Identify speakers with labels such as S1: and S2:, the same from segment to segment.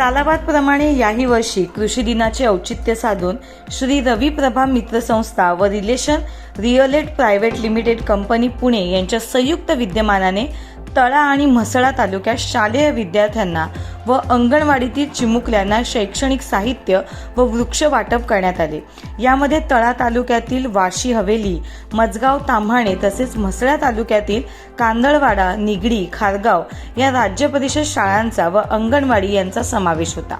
S1: सालाबादप्रमाणे याही वर्षी कृषी दिनाचे औचित्य साधून श्री रवी प्रभा मित्र संस्था व relation realty private limited company Pune यांच्या संयुक्त विद्यमानाने तळा आणि म्हसळा तालुक्यात शालेय विद्यार्थ्यांना व अंगणवाडीतील चिमुकल्यांना शैक्षणिक साहित्य व वृक्ष वाटप करण्यात आले. यामध्ये तळा तालुक्यातील वाशी हवेली मजगाव ताम्हाणे तसेच म्हसळा तालुक्यातील कांदळवाडा निगडी खारगाव या राज्य परिषद शाळांचा व अंगणवाडी यांचा समावेश होता.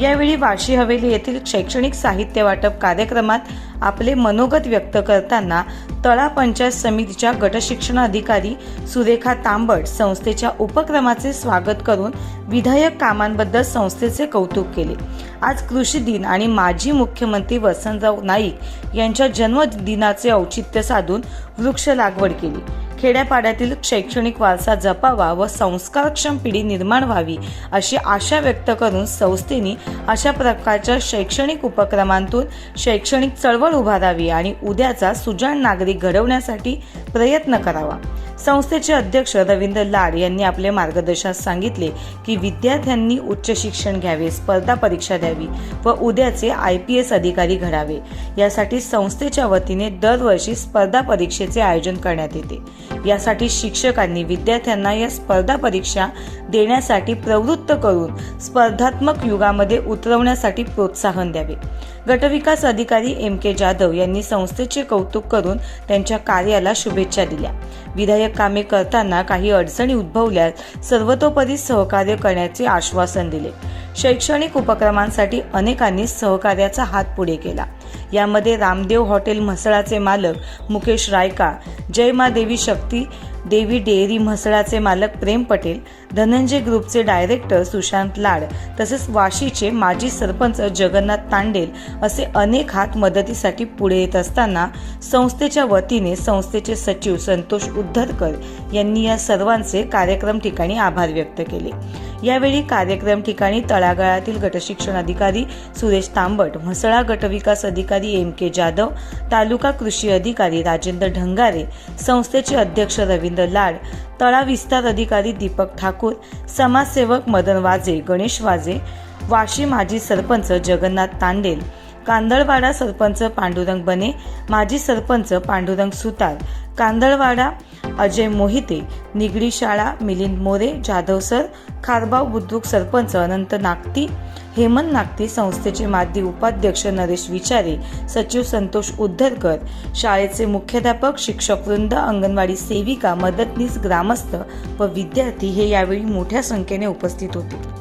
S1: यावेळी वाशी हवेली येथील शैक्षणिक साहित्य वाटप कार्यक्रमात आपले मनोगत व्यक्त करताना तळा पंचायत समितीच्या गटशिक्षण अधिकारी सुरेखा तांबट संस्थेच्या उपक्रमाचे स्वागत करून विधायक कामांबद्दल संस्थेचे कौतुक केले. आज कृषी दिन आणि माजी मुख्यमंत्री वसंतराव नाईक यांच्या जन्मदिनाचे औचित्य साधून वृक्ष लागवड केली. खेड्यापाड्यातील शैक्षणिक वारसा जपावा व संस्कारक्षम पिढी निर्माण व्हावी अशी आशा व्यक्त करून संस्थेने अशा प्रकारच्या शैक्षणिक उपक्रमांतून शैक्षणिक चळवळ उभारावी आणि उद्याचा सुजाण नागरिक घडवण्यासाठी प्रयत्न करावा. संस्थेचे अध्यक्ष रवींद्र लाड यांनी आपले मार्गदर्शनात सांगितले की विद्यार्थ्यांनी उच्च शिक्षण घ्यावे स्पर्धा परीक्षा द्यावी व उद्याचे आय पी एस अधिकारी घडावे. यासाठी संस्थेच्या वतीने दरवर्षी स्पर्धा परीक्षेचे आयोजन करण्यात येते. यासाठी शिक्षकांनी विद्यार्थ्यांना या स्पर्धा परीक्षा देण्यासाठी प्रवृत्त करून स्पर्धात्मक युगामध्ये उतरवण्यासाठी प्रोत्साहन द्यावे. गटविकास अधिकारी एम के जाधव यांनी संस्थेचे कौतुक करून त्यांच्या कार्याला शुभेच्छा दिल्या. विधायक कामे करताना काही अडचणी उद्भवल्यास सर्वतोपरी सहकार्य करण्याचे आश्वासन दिले. शैक्षणिक उपक्रमांसाठी अनेकांनी सहकार्याचा हात पुढे केला. यामध्ये रामदेव हॉटेल म्हसळाचे मालक मुकेश रायका जय मा देवी शक्ती देवी डेअरी म्हसळाचे मालक प्रेम पटेल धनंजय ग्रुपचे डायरेक्टर सुशांत लाड तसेच वाशीचे माजी सरपंच जगन्नाथ तांडेल असे अनेक हात मदतीसाठी पुढे येत असताना संस्थेच्या वतीने संस्थेचे सचिव संतोष उद्धरकर यांनी या सर्वांचे कार्यक्रम ठिकाणी आभार व्यक्त केले. यावेळी कार्यक्रम ठिकाणी तळागाळातील गटशिक्षण अधिकारी सुरेश तांबट म्हसळा गटविकास अधिकारी एम के जाधव तालुका कृषी अधिकारी राजेंद्र ढंगारे संस्थेचे अध्यक्ष रवींद्र लाड तळा विस्तार अधिकारी दीपक ठाकूर समाजसेवक मदन वाजे गणेश वाजे वाशी माजी सरपंच जगन्नाथ तांडेल कांदळवाडा सरपंच पांडुरंग बने माजी सरपंच पांडुरंग सुतार कांदळवाडा अजय मोहिते निगडी शाळा मिलिंद मोरे जाधव सर खारबाव बुद्रुक सरपंच अनंत नागती हेमंत नागती संस्थेचे माजी उपाध्यक्ष नरेश विचारे सचिव संतोष उद्धरकर शाळेचे मुख्याध्यापक शिक्षक वृंद अंगणवाडी सेविका मदतनीस ग्रामस्थ व विद्यार्थी हे यावेळी मोठ्या संख्येने उपस्थित होते.